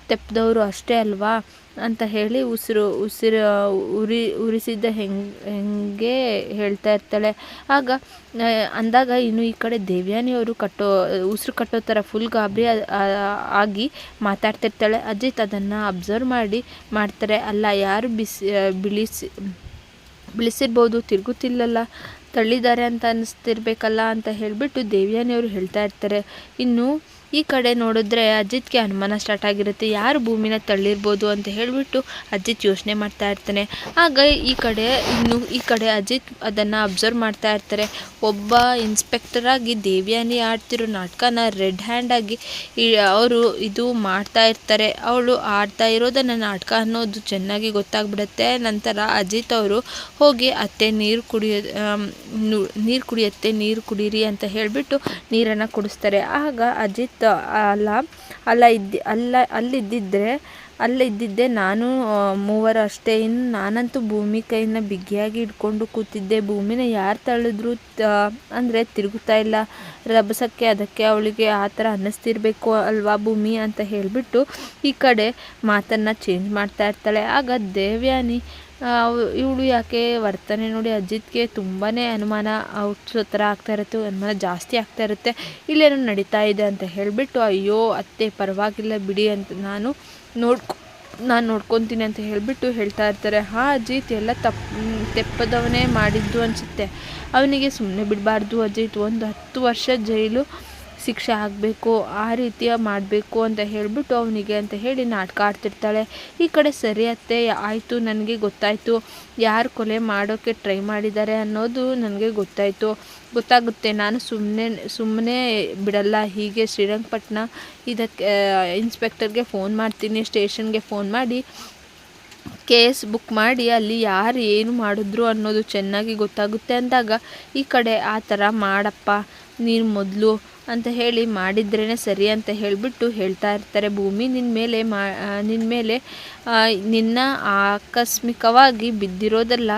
ತೆಪ್ಪದವರು ಅಷ್ಟೇ ಅಲ್ವಾ? ಅಂತ ಹೇಳಿ ಉಸಿರು ಉಸಿರು, ಉರಿ, ಉರಿಸಿದ್ದ ಹೆಂಗೆ ಹೆಂಗೆ ಹೇಳ್ತಾ ಇರ್ತಾಳೆ. ಆಗ ಅಂದಾಗ ಇನ್ನು ಈ ಕಡೆ ದೇವ್ಯಾನಿಯವರು ಕಟ್ಟೋ, ಉಸಿರು ಕಟ್ಟೋ ಥರ ಫುಲ್ ಗಾಬರಿ ಆಗಿ ಮಾತಾಡ್ತಿರ್ತಾಳೆ. ಅಜಿತ್ ಅದನ್ನು ಅಬ್ಸರ್ವ್ ಮಾಡಿ, ಮಾಡ್ತಾರೆ. ಅಲ್ಲ, ಯಾರು ಬಿಸಿ ಬಿಳಿಸಿ, ಬಿಳಿಸಿರ್ಬೋದು, ತಿರುಗುತ್ತಿಲ್ಲಲ್ಲ, ತಳ್ಳಿದ್ದಾರೆ ಅಂತ ಅನ್ನಿಸ್ತಿರ್ಬೇಕಲ್ಲ ಅಂತ ಹೇಳಿಬಿಟ್ಟು ದೇವ್ಯಾನಿಯವರು ಹೇಳ್ತಾ ಇರ್ತಾರೆ. ಇನ್ನು ಈ ಕಡೆ ನೋಡಿದ್ರೆ ಅಜಿತ್ಗೆ ಅನುಮಾನ ಸ್ಟಾರ್ಟ್ ಆಗಿರುತ್ತೆ. ಯಾರು ಭೂಮಿನ ತಳ್ಳಿರ್ಬೋದು ಅಂತ ಹೇಳಿಬಿಟ್ಟು ಅಜಿತ್ ಯೋಚನೆ ಮಾಡ್ತಾ ಇರ್ತಾನೆ. ಆಗ ಈ ಕಡೆ ಇನ್ನು ಈ ಕಡೆ ಅಜಿತ್ ಅದನ್ನು ಅಬ್ಸರ್ವ್ ಮಾಡ್ತಾ ಇರ್ತಾರೆ. ಒಬ್ಬ ಇನ್ಸ್ಪೆಕ್ಟರ್ ಆಗಿ ದೇವ್ಯಾನಿ ಆಡ್ತಿರೋ ನಾಟಕನ ರೆಡ್ ಹ್ಯಾಂಡಾಗಿ ಅವರು ಇದು ಮಾಡ್ತಾ ಇರ್ತಾರೆ. ಅವಳು ಆಡ್ತಾ ಇರೋದನ್ನು ನಾಟಕ ಅನ್ನೋದು ಚೆನ್ನಾಗಿ ಗೊತ್ತಾಗ್ಬಿಡುತ್ತೆ. ನಂತರ ಅಜಿತ್ ಅವರು ಹೋಗಿ, ಅತ್ತೆ ನೀರು ಕುಡಿಯೋ ನೀರು ಕುಡಿಯತ್ತೆ ನೀರು ಕುಡೀರಿ ಅಂತ ಹೇಳಿಬಿಟ್ಟು ನೀರನ್ನು ಕುಡಿಸ್ತಾರೆ. ಆಗ ಅಜಿತ್ ಅಲ್ಲ ಅಲ್ಲ ಇದ್ದಿ, ಅಲ್ಲ ಅಲ್ಲಿದ್ದಿದ್ದರೆ ಅಲ್ಲಿದ್ದಿದ್ದೆ ನಾನು ಮೂವರು ಅಷ್ಟೇ. ಇನ್ನು ನಾನಂತೂ ಭೂಮಿ ಕೈನ ಬಿಗಿಯಾಗಿ ಹಿಡ್ಕೊಂಡು ಕೂತಿದ್ದೆ. ಭೂಮಿನ ಯಾರು ತಳ್ಳಿದ್ರು ಅಂದರೆ ತಿರುಗುತ್ತಾ ಇಲ್ಲ. ರಭಸಕ್ಕೆ ಅದಕ್ಕೆ ಅವಳಿಗೆ ಆ ಥರ ಅನ್ನಿಸ್ತಿರ್ಬೇಕು ಅಲ್ವಾ ಭೂಮಿ ಅಂತ ಹೇಳಿಬಿಟ್ಟು ಈ ಕಡೆ ಮಾತನ್ನು ಚೇಂಜ್ ಮಾಡ್ತಾ ಇರ್ತಾಳೆ. ಆಗ ದೇವ್ಯಾನಿ ಇವಳು ಯಾಕೆ ವರ್ತನೆ ನೋಡಿ ಅಜಿತ್ಗೆ ತುಂಬಾ ಅನುಮಾನ ಹುಟ್ಟಿಸೋ ಥರ ಆಗ್ತಾ ಇರುತ್ತೆ ಅನುಮಾನ ಜಾಸ್ತಿ ಆಗ್ತಾ ಇರುತ್ತೆ, ಇಲ್ಲೇನೋ ನಡೀತಾ ಇದೆ ಅಂತ ಹೇಳಿಬಿಟ್ಟು, ಅಯ್ಯೋ, ಅತ್ತೆ ಪರವಾಗಿಲ್ಲ ಬಿಡಿ ಅಂತ ನಾನು ನೋಡ್ಕೊ, ನಾನು ನೋಡ್ಕೊತೀನಿ ಅಂತ ಹೇಳಿಬಿಟ್ಟು ಹೇಳ್ತಾ ಇರ್ತಾರೆ. ಹಾಂ, ಅಜಿತ್, ಎಲ್ಲ ತಪ್ಪು ತೆಪ್ಪದವನೇ ಮಾಡಿದ್ದು ಅನಿಸುತ್ತೆ. ಅವನಿಗೆ ಸುಮ್ಮನೆ ಬಿಡಬಾರ್ದು ಅಜಿತ್. ಒಂದು ಹತ್ತು ವರ್ಷ ಜೈಲು ಶಿಕ್ಷೆ ಆಗಬೇಕು, ಆ ರೀತಿಯ ಮಾಡಬೇಕು ಅಂತ ಹೇಳಿಬಿಟ್ಟು ಅವನಿಗೆ ಅಂತ ಹೇಳಿ ನಾಟಕ ಆಡ್ತಿರ್ತಾಳೆ. ಈ ಕಡೆ ಸರಿ ಅತ್ತೆ, ಆಯಿತು, ನನಗೆ ಗೊತ್ತಾಯಿತು. ಯಾರು ಕೊಲೆ ಮಾಡೋಕ್ಕೆ ಟ್ರೈ ಮಾಡಿದ್ದಾರೆ ಅನ್ನೋದು ನನಗೆ ಗೊತ್ತಾಯಿತು. ಗೊತ್ತಾಗುತ್ತೆ, ನಾನು ಸುಮ್ಮನೆ ಸುಮ್ಮನೆ ಬಿಡಲ್ಲ, ಹೀಗೆ ಶ್ರೀರಂಗಪಟ್ಟಣ ಇದಕ್ಕೆ ಇನ್ಸ್ಪೆಕ್ಟರ್ಗೆ ಫೋನ್ ಮಾಡ್ತೀನಿ, ಸ್ಟೇಷನ್ಗೆ ಫೋನ್ ಮಾಡಿ ಕೇಸ್ ಬುಕ್ ಮಾಡಿ, ಅಲ್ಲಿ ಯಾರು ಏನು ಮಾಡಿದ್ರು ಅನ್ನೋದು ಚೆನ್ನಾಗಿ ಗೊತ್ತಾಗುತ್ತೆ ಅಂದಾಗ, ಈ ಕಡೆ ಆ ಥರ ಮಾಡಪ್ಪ, ನೀನು ಮೊದಲು ಅಂತ ಹೇಳಿ ಮಾಡಿದ್ರೇ ಸರಿ ಅಂತ ಹೇಳಿಬಿಟ್ಟು ಹೇಳ್ತಾ ಇರ್ತಾರೆ ಭೂಮಿ. ನಿನ್ನ ಮೇಲೆ ಮಾ ನಿನ್ನ ಮೇಲೆ ನಿನ್ನ ಆಕಸ್ಮಿಕವಾಗಿ ಬಿದ್ದಿರೋದಲ್ಲ,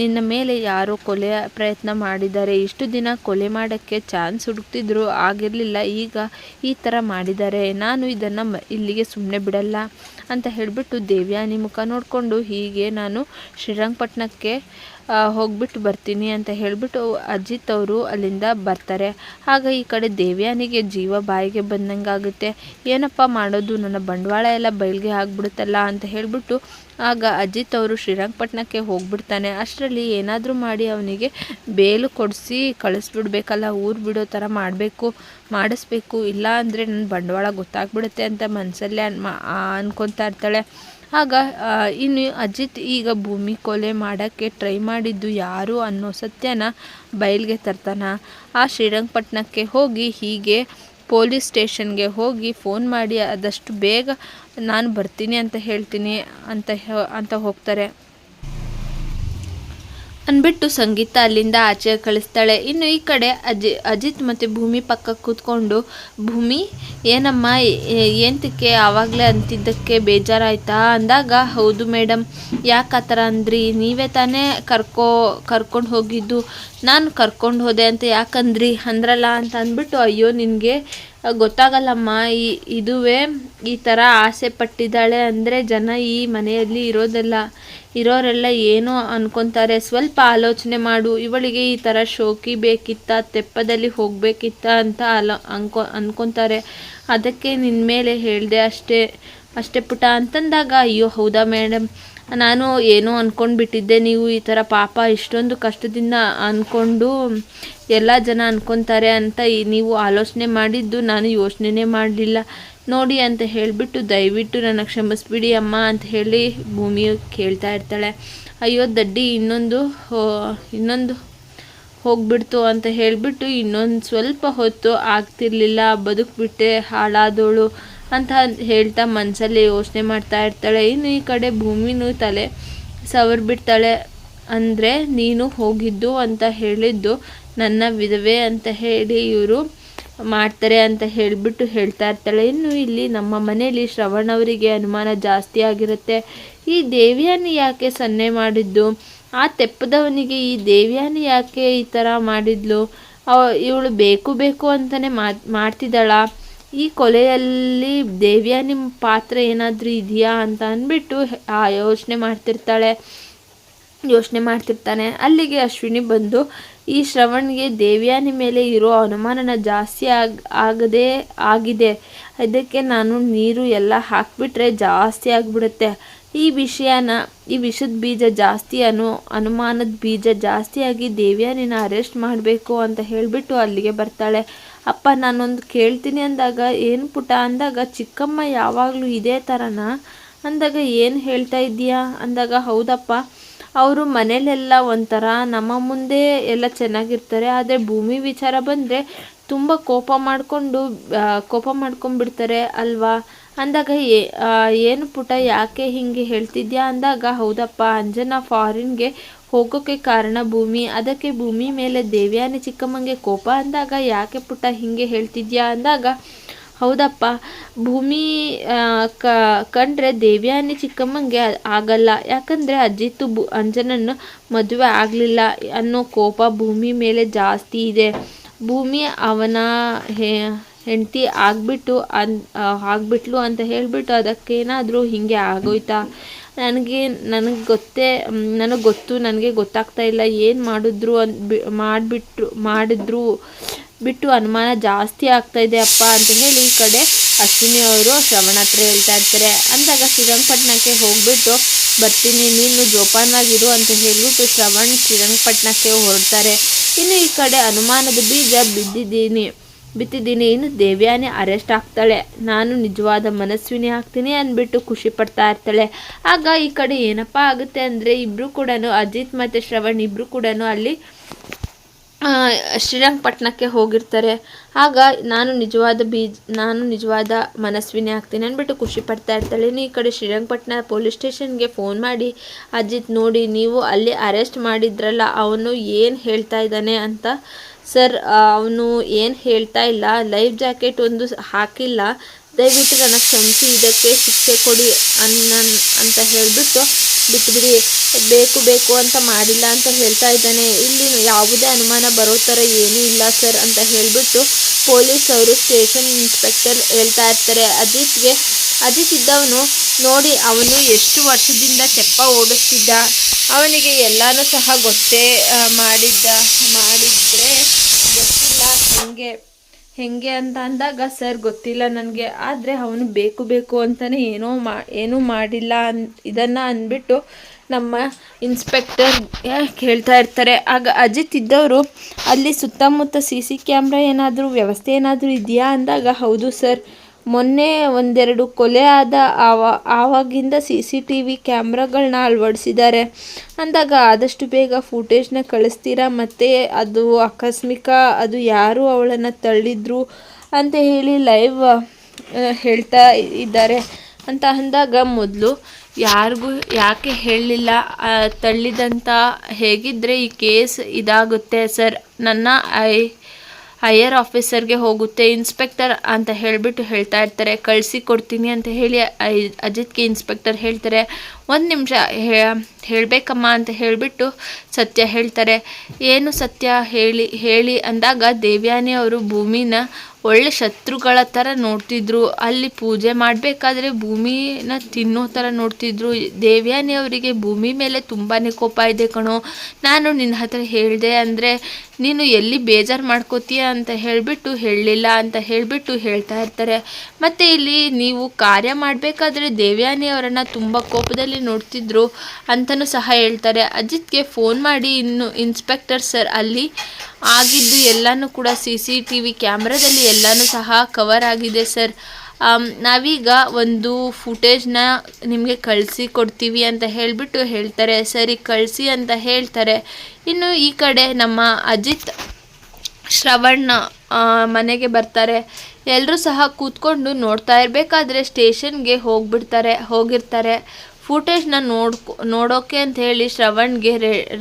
ನಿನ್ನ ಮೇಲೆ ಯಾರೋ ಕೊಲೆ ಪ್ರಯತ್ನ ಮಾಡಿದ್ದಾರೆ. ಇಷ್ಟು ದಿನ ಕೊಲೆ ಮಾಡೋಕ್ಕೆ ಚಾನ್ಸ್ ಹುಡುಕ್ತಿದ್ರು, ಆಗಿರಲಿಲ್ಲ. ಈಗ ಈ ಥರ ಮಾಡಿದ್ದಾರೆ. ನಾನು ಇದನ್ನು ಇಲ್ಲಿಗೆ ಸುಮ್ಮನೆ ಬಿಡಲ್ಲ ಅಂತ ಹೇಳಿಬಿಟ್ಟು ದೇವ್ಯಾನಿ ಮುಖ ನೋಡಿಕೊಂಡು ಹೀಗೆ ನಾನು ಶ್ರೀರಂಗಪಟ್ಟಣಕ್ಕೆ ಹೋಗ್ಬಿಟ್ಟು ಬರ್ತೀನಿ ಅಂತ ಹೇಳಿಬಿಟ್ಟು ಅಜಿತ್ ಅವರು ಅಲ್ಲಿಂದ ಬರ್ತಾರೆ. ಆಗ ಈ ಕಡೆ ದೇವ್ಯಾನಿಗೆ ಜೀವ ಬಾಯಿಗೆ ಬಂದಂಗಾಗುತ್ತೆ. ಏನಪ್ಪ ಮಾಡೋದು, ನನ್ನ ಬಂಡವಾಳ ಎಲ್ಲ ಬಯಲಿಗೆ ಆಗ್ಬಿಡುತ್ತಲ್ಲ ಅಂತ ಹೇಳಿಬಿಟ್ಟು ಆಗ ಅಜಿತ್ ಅವರು ಶ್ರೀರಂಗಪಟ್ಟಣಕ್ಕೆ ಹೋಗ್ಬಿಡ್ತಾನೆ. ಅಷ್ಟರಲ್ಲಿ ಏನಾದರೂ ಮಾಡಿ ಅವನಿಗೆ ಬೇಲು ಕೊಡಿಸಿ ಕಳಿಸ್ಬಿಡ್ಬೇಕಲ್ಲ, ಊರು ಬಿಡೋ ಥರ ಮಾಡಬೇಕು, ಮಾಡಿಸ್ಬೇಕು. ಇಲ್ಲ ಅಂದರೆ ನನ್ನ ಬಂಡವಾಳ ಗೊತ್ತಾಗ್ಬಿಡುತ್ತೆ ಅಂತ ಮನಸ್ಸಲ್ಲೇ ಅನ್ ಅನ್ಕೊತಾ ಇರ್ತಾಳೆ. ಆಗ ಇನ್ನು ಅಜಿತ್ ಈಗ ಭೂಮಿ ಕೊಲೆ ಮಾಡೋಕ್ಕೆ ಟ್ರೈ ಮಾಡಿದ್ದು ಯಾರು ಅನ್ನೋ ಸತ್ಯನ ಬಯಲಿಗೆ ತರ್ತಾನ. ಆ ಶ್ರೀರಂಗಪಟ್ಟಣಕ್ಕೆ ಹೋಗಿ ಹೀಗೆ ಪೊಲೀಸ್ ಸ್ಟೇಷನ್ಗೆ ಹೋಗಿ ಫೋನ್ ಮಾಡಿ ಆದಷ್ಟು ಬೇಗ ನಾನು ಬರ್ತೀನಿ ಅಂತ ಹೇಳ್ತೀನಿ ಅಂತ ಅಂತ ಹೋಗ್ತಾರೆ. ಅಂದ್ಬಿಟ್ಟು ಸಂಗೀತ ಅಲ್ಲಿಂದ ಆಚೆ ಕಳಿಸ್ತಾಳೆ. ಇನ್ನು ಈ ಕಡೆ ಅಜಿ, ಅಜಿತ್ ಮತ್ತು ಭೂಮಿ ಪಕ್ಕ ಕೂತ್ಕೊಂಡು, ಭೂಮಿ, ಏನಮ್ಮ ಏಂತಕ್ಕೆ ಆವಾಗಲೇ ಅಂತಿದ್ದಕ್ಕೆ ಬೇಜಾರಾಯ್ತಾ? ಅಂದಾಗ, ಹೌದು ಮೇಡಮ್ ಯಾಕೆ ಆ ಥರ ಅಂದ್ರಿ? ನೀವೇ ತಾನೇ ಕರ್ಕೋ, ಕರ್ಕೊಂಡು ಹೋಗಿದ್ದು. ನಾನು ಕರ್ಕೊಂಡು ಹೋದೆ ಅಂತ ಯಾಕಂದ್ರಿ? ಅಂದ್ರಲ್ಲ ಅಂತ ಅಂದ್ಬಿಟ್ಟು, ಅಯ್ಯೋ ನಿನಗೆ ಗೊತ್ತಾಗಲ್ಲಮ್ಮ. ಈ, ಇದುವೇ ಈ ಥರ ಆಸೆ ಪಟ್ಟಿದ್ದಾಳೆ ಅಂದರೆ ಜನ ಈ ಮನೆಯಲ್ಲಿ ಇರೋದೆಲ್ಲ, ಇರೋರೆಲ್ಲ ಏನೋ ಅನ್ಕೊತಾರೆ. ಸ್ವಲ್ಪ ಆಲೋಚನೆ ಮಾಡು. ಇವಳಿಗೆ ಈ ಥರ ಶೋಕಿ ಬೇಕಿತ್ತ, ತೆಪ್ಪದಲ್ಲಿ ಹೋಗಬೇಕಿತ್ತ ಅಂತ ಅಲ, ಅನ್ಕೊ, ಅನ್ಕೊತಾರೆ. ಅದಕ್ಕೆ ನಿನ್ನ ಮೇಲೆ ಹೇಳಿದೆ ಅಷ್ಟೇ ಅಷ್ಟೇ ಪುಟ ಅಂತಂದಾಗ, ಅಯ್ಯೋ, ಹೌದಾ ಮೇಡಮ್ ನಾನು ಏನೋ ಅಂದ್ಕೊಂಡ್ಬಿಟ್ಟಿದ್ದೆ ನೀವು ಈ ಥರ ಪಾಪ ಇಷ್ಟೊಂದು ಕಷ್ಟದಿಂದ ಅಂದ್ಕೊಂಡು ಎಲ್ಲ ಜನ ಅಂದ್ಕೊತಾರೆ ಅಂತ ನೀವು ಆಲೋಚನೆ ಮಾಡಿದ್ದು ನಾನು ಯೋಚನೆನೇ ಮಾಡಲಿಲ್ಲ. ನೋಡಿ ಅಂತ ಹೇಳಿಬಿಟ್ಟು ದಯವಿಟ್ಟು ನನ್ನ ಕ್ಷಮಿಸ್ಬಿಡಿ ಅಮ್ಮ ಅಂತ ಹೇಳಿ ಭೂಮಿ ಕೇಳ್ತಾ ಇರ್ತಾಳೆ. ಅಯ್ಯೋ, ದಡ್ಡಿ, ಇನ್ನೊಂದು ಇನ್ನೊಂದು ಹೋಗ್ಬಿಡ್ತು ಅಂತ ಹೇಳಿಬಿಟ್ಟು ಇನ್ನೊಂದು ಸ್ವಲ್ಪ ಹೊತ್ತು ಆಗ್ತಿರ್ಲಿಲ್ಲ, ಬದುಕ್ಬಿಟ್ಟೆ, ಹಾಳಾದೋಳು ಅಂತ ಹೇಳ್ತಾ ಮನಸ್ಸಲ್ಲಿ ಯೋಚನೆ ಮಾಡ್ತಾ ಇರ್ತಾಳೆ. ಇನ್ನು ಈ ಕಡೆ ಭೂಮಿನೂ ತಲೆ ಸವರ್ಬಿಡ್ತಾಳೆ. ಅಂದರೆ ನೀನು ಹೋಗಿದ್ದು ಅಂತ ಹೇಳಿದ್ದು ನನ್ನ ವಿಧವೆ ಅಂತ ಹೇಳಿ ಇವರು ಮಾಡ್ತಾರೆ ಅಂತ ಹೇಳಿಬಿಟ್ಟು ಹೇಳ್ತಾ ಇರ್ತಾಳೆ. ಇನ್ನು ಇಲ್ಲಿ ನಮ್ಮ ಮನೆಯಲ್ಲಿ ಶ್ರವಣ್ ಅವರಿಗೆ ಅನುಮಾನ ಜಾಸ್ತಿ ಆಗಿರುತ್ತೆ. ಈ ದೇವಿಯನ್ನು ಯಾಕೆ ಸನ್ನೆ ಮಾಡಿದ್ದು? ಆ ತೆಪ್ಪದವನಿಗೆ ಈ ದೇವಿಯನ್ನು ಯಾಕೆ ಈ ಥರ ಮಾಡಿದ್ಲು? ಅವ, ಇವಳು ಬೇಕು ಬೇಕು ಅಂತಲೇ ಮಾಡ್ತಿದ್ದಾಳ. ಈ ಕೊಲೆಯಲ್ಲಿ ದೇವಿಯ ನಿಮ್ಮ ಪಾತ್ರ ಏನಾದರೂ ಇದೆಯಾ ಅಂತ ಅಂದ್ಬಿಟ್ಟು ಆ ಯೋಚನೆ ಮಾಡ್ತಿರ್ತಾಳೆ. ಯೋಚನೆ ಮಾಡ್ತಿರ್ತಾನೆ. ಅಲ್ಲಿಗೆ ಅಶ್ವಿನಿ ಬಂದು ಈ ಶ್ರವಣ್ಗೆ ದೇವ್ಯಾನಿ ಮೇಲೆ ಇರೋ ಅನುಮಾನನ ಜಾಸ್ತಿ ಆಗ, ಆಗದೆ, ಆಗಿದೆ. ಅದಕ್ಕೆ ನಾನು ನೀರು ಎಲ್ಲ ಹಾಕಿಬಿಟ್ರೆ ಜಾಸ್ತಿ ಆಗಿಬಿಡುತ್ತೆ. ಈ ವಿಷಯನ, ಈ ವಿಷದ ಬೀಜ ಜಾಸ್ತಿ ಅನು, ಅನುಮಾನದ ಬೀಜ ಜಾಸ್ತಿಯಾಗಿ ದೇವ್ಯಾನಿನ ಅರೆಸ್ಟ್ ಮಾಡಬೇಕು ಅಂತ ಹೇಳಿಬಿಟ್ಟು ಅಲ್ಲಿಗೆ ಬರ್ತಾಳೆ. ಅಪ್ಪ, ನಾನೊಂದು ಕೇಳ್ತೀನಿ ಅಂದಾಗ, ಏನು ಪುಟ? ಅಂದಾಗ, ಚಿಕ್ಕಮ್ಮ ಯಾವಾಗಲೂ ಇದೇ ಥರನ ಅಂದಾಗ, ಏನು ಹೇಳ್ತಾ ಇದ್ದೀಯಾ? ಅಂದಾಗ, ಹೌದಪ್ಪ ಅವರು ಮನೇಲೆಲ್ಲ ಒಂಥರ ನಮ್ಮ ಮುಂದೆ ಎಲ್ಲ ಚೆನ್ನಾಗಿರ್ತಾರೆ, ಆದರೆ ಭೂಮಿ ವಿಚಾರ ಬಂದರೆ ತುಂಬ ಕೋಪ ಮಾಡಿಕೊಂಡು ಕೋಪ ಮಾಡ್ಕೊಂಡ್ಬಿಡ್ತಾರೆ ಅಲ್ವಾ? ಅಂದಾಗ ಏನು ಪುಟ, ಯಾಕೆ ಹೀಗೆ ಹೇಳ್ತಿದ್ಯಾ ಅಂದಾಗ, ಹೌದಪ್ಪ, ಅಂಜನಾ ಫಾರಿನ್ಗೆ ಹೋಗೋಕ್ಕೆ ಕಾರಣ ಭೂಮಿ, ಅದಕ್ಕೆ ಭೂಮಿ ಮೇಲೆ ದೇವ್ಯಾನಿ ಚಿಕ್ಕಮ್ಮಂಗೆ ಕೋಪ ಅಂದಾಗ, ಯಾಕೆ ಪುಟ್ಟ ಹೀಗೆ ಹೇಳ್ತಿದ್ಯಾ ಅಂದಾಗ ಹೌದಪ್ಪ. ಭೂಮಿ ಕ, ಕಂಡ್ರೆ ದೇವ್ಯಾನಿ ಚಿಕ್ಕಮ್ಮಂಗೆ ಆಗಲ್ಲ. ಯಾಕಂದರೆ ಅಜಿತ್ತು ಬು ಅಂಜನನ್ನು ಮದುವೆ ಆಗಲಿಲ್ಲ ಅನ್ನೋ ಕೋಪ ಭೂಮಿ ಮೇಲೆ ಜಾಸ್ತಿ ಇದೆ. ಭೂಮಿ ಅವನ ಹೆಂಡತಿ ಆಗಿಬಿಟ್ಟು ಅನ್ ಆಗ್ಬಿಟ್ಲು ಅಂತ ಹೇಳಿಬಿಟ್ಟು ಅದಕ್ಕೇನಾದರೂ ಹೀಗೆ ಆಗೋಯ್ತಾ? ನನಗೆ ನನಗೆ ಗೊತ್ತೇ ನನಗೆ ಗೊತ್ತು, ನನಗೆ ಗೊತ್ತಾಗ್ತಾ ಇಲ್ಲ. ಏನು ಮಾಡಿದ್ರು ಅಂತ ಮಾಡಿಬಿಟ್ರು, ಮಾಡಿದ್ರು? ಬಿಟ್ಟು ಅನುಮಾನ ಜಾಸ್ತಿ ಆಗ್ತಾ ಇದೆ ಅಪ್ಪ ಅಂತ ಹೇಳಿ ಈ ಕಡೆ ಅಶ್ವಿನಿ ಅವರು ಶ್ರವಣ ಹತ್ರ ಹೇಳ್ತಾ ಇರ್ತಾರೆ. ಅಂದಾಗ ಶ್ರೀರಂಗಪಟ್ಟಣಕ್ಕೆ ಹೋಗ್ಬಿಟ್ಟು ಬರ್ತೀನಿ, ನೀನು ಜೋಪಾನವಾಗಿರು ಅಂತ ಹೇಳಿಬಿಟ್ಟು ಶ್ರವಣ್ ಶ್ರೀರಂಗಪಟ್ಟಣಕ್ಕೆ ಹೊರಡ್ತಾರೆ. ಇನ್ನು ಈ ಕಡೆ ಅನುಮಾನದ ಬೀಜ ಬಿದ್ದಿದ್ದೀನಿ. ಬಿತ್ತಿದ್ದೀನಿ. ಇನ್ನು ದೇವ್ಯಾನಿ ಅರೆಸ್ಟ್ ಆಗ್ತಾಳೆ. ನಾನು ನಿಜವಾದ ಮನಸ್ವಿನಿ ಆಗ್ತೀನಿ ಅಂದ್ಬಿಟ್ಟು ಖುಷಿ ಪಡ್ತಾ ಇರ್ತಾಳೆ. ಆಗ ಈ ಕಡೆ ಏನಪ್ಪ ಆಗುತ್ತೆ ಅಂದರೆ ಇಬ್ಬರು ಕೂಡ ಅಜಿತ್ ಮತ್ತು ಶ್ರವಣ್ ಇಬ್ಬರು ಕೂಡ ಅಲ್ಲಿ ಶ್ರೀರಂಗಪಟ್ಟಣಕ್ಕೆ ಹೋಗಿರ್ತಾರೆ. ಆಗ ನಾನು ನಿಜವಾದ ಬೀಜ, ನಾನು ನಿಜವಾದ ಮನಸ್ವಿನಿ ಆಗ್ತೀನಿ ಅಂದ್ಬಿಟ್ಟು ಖುಷಿ ಪಡ್ತಾ ಇರ್ತಾಳೆ. ಈ ಕಡೆ ಶ್ರೀರಂಗಪಟ್ಟಣ ಪೊಲೀಸ್ ಸ್ಟೇಷನ್ಗೆ ಫೋನ್ ಮಾಡಿ, ಅಜಿತ್ ನೋಡಿ, ನೀವು ಅಲ್ಲಿ ಅರೆಸ್ಟ್ ಮಾಡಿದ್ರಲ್ಲ, ಅವನು ಏನು ಹೇಳ್ತಾ ಇದ್ದಾನೆ ಅಂತ? ಸರ್ ಅವನು ಏನು ಹೇಳ್ತಾ ಇಲ್ಲ. ಲೈಫ್ ಜಾಕೆಟ್ ಒಂದು ಹಾಕಿಲ್ಲ. ದಯವಿಟ್ಟು ನನಗೆ ಕ್ಷಮಿಸಿ ಇದಕ್ಕೆ ಶಿಕ್ಷೆ ಕೊಡಿ ಅನ್ನ ಅಂತ ಹೇಳಿಬಿಟ್ಟು ಬಿಟ್ಬಿಡಿ. ಬೇಕು ಬೇಕು ಅಂತ ಮಾಡಿಲ್ಲ ಅಂತ ಹೇಳ್ತಾ ಇದ್ದಾನೆ. ಇಲ್ಲಿ ಯಾವುದೇ ಅನುಮಾನ ಬರೋ ಥರ ಏನೂ ಇಲ್ಲ ಸರ್ ಅಂತ ಹೇಳಿಬಿಟ್ಟು ಪೊಲೀಸ್ ಅವರು ಸ್ಟೇಷನ್ ಇನ್ಸ್ಪೆಕ್ಟರ್ ಹೇಳ್ತಾ ಇರ್ತಾರೆ. ಅಜಿತ್ಗೆ, ಅಜಿತ್ ಇದ್ದವನು ನೋಡಿ ಅವನು ಎಷ್ಟು ವರ್ಷದಿಂದ ತೆಪ್ಪ ಓಡಿಸ್ತಿದ್ದ. ಅವನಿಗೆ ಎಲ್ಲನೂ ಸಹ ಗೊತ್ತೇ ಮಾಡಿದ್ದ, ಮಾಡಿದ್ರೆ ಗೊತ್ತಿಲ್ಲ, ಹೆಂಗೆ. ಹೆಂಗೆ ಅಂತ ಅಂದಾಗ, ಸರ್, ಗೊತ್ತಿಲ್ಲ ನನಗೆ. ಆದರೆ ಅವನು ಬೇಕು ಬೇಕು ಅಂತಲೇ ಏನೋ ಮಾ, ಏನೂ ಮಾಡಿಲ್ಲ ಅನ್, ಇದನ್ನು ಅಂದ್ಬಿಟ್ಟು ನಮ್ಮ ಇನ್ಸ್ಪೆಕ್ಟರ್ ಕೇಳ್ತಾ ಇರ್ತಾರೆ. ಆಗ ಅಜಿತ್ ಇದ್ದವರು, ಅಲ್ಲಿ ಸುತ್ತಮುತ್ತ ಸಿ ಸಿ ಕ್ಯಾಮ್ರಾ ಏನಾದರೂ ವ್ಯವಸ್ಥೆ ಏನಾದರೂ ಇದೆಯಾ? ಅಂದಾಗ, ಹೌದು, ಸರ್. ಮೊನ್ನೆ ಒಂದೆರಡು ಕೊಲೆ ಆದ ಆವ, ಆವಾಗಿಂದ ಸಿ ಸಿ ಟಿ ವಿ ಕ್ಯಾಮ್ರಾಗಳನ್ನ ಅಳವಡಿಸಿದ್ದಾರೆ ಅಂದಾಗ ಆದಷ್ಟು ಬೇಗ ಫುಟೇಜ್ನ ಕಳಿಸ್ತೀರಾ ಮತ್ತು ಅದು ಆಕಸ್ಮಿಕ, ಅದು ಯಾರು ಅವಳನ್ನು ತಳ್ಳಿದ್ರು ಅಂತ ಹೇಳಿ ಲೈವ್ ಹೇಳ್ತಾ ಇದ್ದಾರೆ. ಅಂತ ಅಂದಾಗ ಮೊದಲು ಯಾರಿಗೂ ಯಾಕೆ ಹೇಳಲಿಲ್ಲ ತಳ್ಳಿದಂತ ಹೇಗಿದ್ದರೆ ಈ ಕೇಸ್ ಇದಾಗುತ್ತೆ ಸರ್? ನನ್ನ ಐ ಹೈಯರ್ ಆಫೀಸರ್ಗೆ ಹೋಗುತ್ತೆ, ಇನ್ಸ್ಪೆಕ್ಟರ್ ಅಂತ ಹೇಳಿಬಿಟ್ಟು ಹೇಳ್ತಾ ಇರ್ತಾರೆ. ಕಳಿಸಿ ಕೊಡ್ತೀನಿ ಅಂತ ಹೇಳಿ ಅಜಿತ್ಗೆ ಇನ್ಸ್ಪೆಕ್ಟರ್ ಹೇಳ್ತಾರೆ. ಒಂದು ನಿಮಿಷ ಹೇಳಬೇಕಮ್ಮ ಅಂತ ಹೇಳಿಬಿಟ್ಟು ಸತ್ಯ ಹೇಳ್ತಾರೆ. ಏನು ಸತ್ಯ ಹೇಳಿ ಹೇಳಿ ಅಂದಾಗ ದೇವ್ಯಾನಿ ಅವರು ಭೂಮಿನ ಒಳ್ಳೆ ಶತ್ರುಗಳ ಥರ ನೋಡ್ತಿದ್ರು. ಅಲ್ಲಿ ಪೂಜೆ ಮಾಡಬೇಕಾದ್ರೆ ಭೂಮಿನ ತಿನ್ನೋ ಥರ ನೋಡ್ತಿದ್ರು. ದೇವ್ಯಾನಿ ಅವರಿಗೆ ಭೂಮಿ ಮೇಲೆ ತುಂಬಾ ಕೋಪ ಇದೆ ಕಣೋ. ನಾನು ನಿನ್ನ ಹತ್ರ ಹೇಳಿದೆ ಅಂದರೆ ನೀನು ಎಲ್ಲಿ ಬೇಜಾರು ಮಾಡ್ಕೋತೀಯ ಅಂತ ಹೇಳಿಬಿಟ್ಟು ಹೇಳಲಿಲ್ಲ ಅಂತ ಹೇಳಿಬಿಟ್ಟು ಹೇಳ್ತಾ ಇರ್ತಾರೆ. ಮತ್ತು ಇಲ್ಲಿ ನೀವು ಕಾರ್ಯ ಮಾಡಬೇಕಾದ್ರೆ ದೇವ್ಯಾನಿ ಅವರನ್ನು ತುಂಬ ಕೋಪದಲ್ಲಿ ನೋಡ್ತಿದ್ರು ಅಂತಲೂ ಸಹ ಹೇಳ್ತಾರೆ. ಅಜಿತ್ಗೆ ಫೋನ್ ಮಾಡಿ ಇನ್ನು ಇನ್ಸ್ಪೆಕ್ಟರ್ ಸರ್ ಅಲ್ಲಿ ಆಗಿದ್ದು ಎಲ್ಲನೂ ಕೂಡ ಸಿ ಸಿ ಟಿ ವಿ ಕ್ಯಾಮ್ರಾದಲ್ಲಿ ಎಲ್ಲನೂ ಸಹ ಕವರ್ ಆಗಿದೆ ಸರ್. ನಾವೀಗ ಒಂದು ಫುಟೇಜ್ನ ನಿಮಗೆ ಕಳಿಸಿ ಕೊಡ್ತೀವಿ ಅಂತ ಹೇಳಿಬಿಟ್ಟು ಹೇಳ್ತಾರೆ. ಸರಿ, ಕಳಿಸಿ ಅಂತ ಹೇಳ್ತಾರೆ. ಇನ್ನು ಈ ಕಡೆ ನಮ್ಮ ಅಜಿತ್ ಶ್ರವಣ್ ಮನೆಗೆ ಬರ್ತಾರೆ. ಎಲ್ಲರೂ ಸಹ ಕೂತ್ಕೊಂಡು ನೋಡ್ತಾ ಇರಬೇಕಾದ್ರೆ ಸ್ಟೇಷನ್ಗೆ ಹೋಗಿಬಿಡ್ತಾರೆ, ಹೋಗಿರ್ತಾರೆ. ಫುಟೇಜ್ನ ನೋಡ್ಕೊ, ನೋಡೋಕೆ ಅಂತ ಹೇಳಿ ಶ್ರವಣ್ಗೆ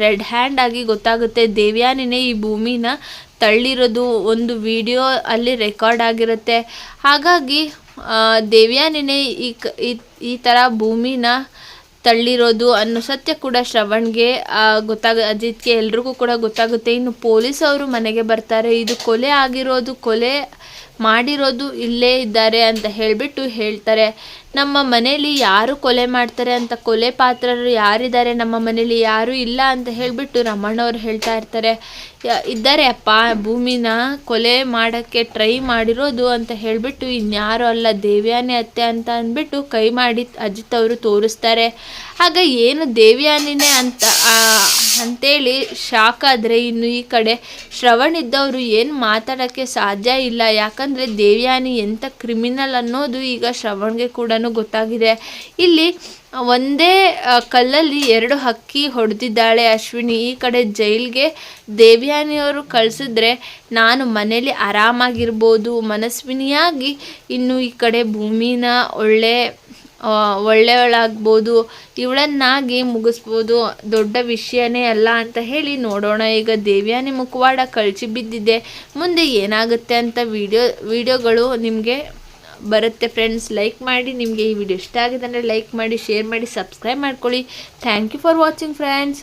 ರೆಡ್ ಹ್ಯಾಂಡ್ ಆಗಿ ಗೊತ್ತಾಗುತ್ತೆ. ದೇವ್ಯಾನಿನೇ ಈ ಭೂಮಿನ ತಳ್ಳಿರೋದು. ಒಂದು ವಿಡಿಯೋ ಅಲ್ಲಿ ರೆಕಾರ್ಡ್ ಆಗಿರುತ್ತೆ. ಹಾಗಾಗಿ ದೇವ್ಯಾನಿನೇ ಈ ಈ ಥರ ಭೂಮಿನ ತಳ್ಳಿರೋದು ಅನ್ನೋ ಸತ್ಯ ಕೂಡ ಶ್ರವಣ್ಗೆ ಗೊತ್ತಾಗ, ಅಜಿತ್ಗೆ ಎಲ್ರಿಗೂ ಕೂಡ ಗೊತ್ತಾಗುತ್ತೆ. ಇನ್ನು ಪೊಲೀಸ್ ಅವರು ಮನೆಗೆ ಬರ್ತಾರೆ. ಇದು ಕೊಲೆ ಆಗಿರೋದು, ಕೊಲೆ ಮಾಡಿರೋದು ಇಲ್ಲೇ ಇದ್ದಾರೆ ಅಂತ ಹೇಳಿಬಿಟ್ಟು ಹೇಳ್ತಾರೆ. ನಮ್ಮ ಮನೇಲಿ ಯಾರು ಕೊಲೆ ಮಾಡ್ತಾರೆ ಅಂತ ಕೊಲೆ ಪಾತ್ರರು ಯಾರಿದ್ದಾರೆ? ನಮ್ಮ ಮನೇಲಿ ಯಾರು ಇಲ್ಲ ಅಂತ ಹೇಳಿಬಿಟ್ಟು ರಮಣ್ಣವ್ರು ಹೇಳ್ತಾ ಇರ್ತಾರೆ. ಇದ್ದಾರೆ ಅಪ್ಪ, ಭೂಮಿನ ಕೊಲೆ ಮಾಡೋಕ್ಕೆ ಟ್ರೈ ಮಾಡಿರೋದು ಅಂತ ಹೇಳಿಬಿಟ್ಟು ಇನ್ಯಾರು ಅಲ್ಲ, ದೇವ್ಯಾನೇ ಅತ್ತೆ ಅಂತ ಅಂದ್ಬಿಟ್ಟು ಕೈ ಮಾಡಿ ಅಜಿತ್ ಅವರು ತೋರಿಸ್ತಾರೆ. ಆಗ ಏನು ದೇವ್ಯಾನಿನೇ ಅಂತ ಅಂತೇಳಿ ಶಾಕ್ ಆದರೆ ಇನ್ನು ಈ ಕಡೆ ಶ್ರವಣ್ ಇದ್ದವರು ಏನು ಮಾತಾಡೋಕ್ಕೆ ಸಾಧ್ಯ ಇಲ್ಲ. ಯಾಕಂದರೆ ದೇವ್ಯಾನಿ ಎಂಥ ಕ್ರಿಮಿನಲ್ ಅನ್ನೋದು ಈಗ ಶ್ರವಣ್ಗೆ ಕೂಡ ಗೊತ್ತಾಗಿದೆ. ಇಲ್ಲಿ ಒಂದೇ ಕಲ್ಲಲ್ಲಿ ಎರಡು ಹಕ್ಕಿ ಹೊಡೆದಿದ್ದಾಳೆ ಅಶ್ವಿನಿ. ಈ ಕಡೆ ಜೈಲ್ಗೆ ದೇವ್ಯಾನಿಯವರು ಕಳಿಸಿದ್ರೆ ನಾನು ಮನೇಲಿ ಆರಾಮಾಗಿರ್ಬೋದು. ಮನಸ್ವಿನಿಯಾಗಿ ಇನ್ನು ಈ ಕಡೆ ಭೂಮಿನ ಒಳ್ಳೆ ಒಳ್ಳೆಯವಳಾಗ್ಬೋದು, ಇವಳನ್ನಾಗಿ ಮುಗಿಸ್ಬೋದು, ದೊಡ್ಡ ವಿಷಯನೇ ಅಲ್ಲ ಅಂತ ಹೇಳಿ ನೋಡೋಣ. ಈಗ ದೇವ್ಯಾನಿ ಮುಖವಾಡ ಕಳಚಿ ಬಿದ್ದಿದೆ. ಮುಂದೆ ಏನಾಗುತ್ತೆ ಅಂತ ವಿಡಿಯೋ, ವಿಡಿಯೋಗಳು ನಿಮಗೆ ಬರುತ್ತೆ ಫ್ರೆಂಡ್ಸ್. ಲೈಕ್ ಮಾಡಿ, ನಿಮಗೆ ಈ ವಿಡಿಯೋ ಇಷ್ಟ ಆಗಿದೆ ಅಂದರೆ ಲೈಕ್ ಮಾಡಿ, ಶೇರ್ ಮಾಡಿ, ಸಬ್ಸ್ಕ್ರೈಬ್ ಮಾಡ್ಕೊಳ್ಳಿ. Thank you for watching friends.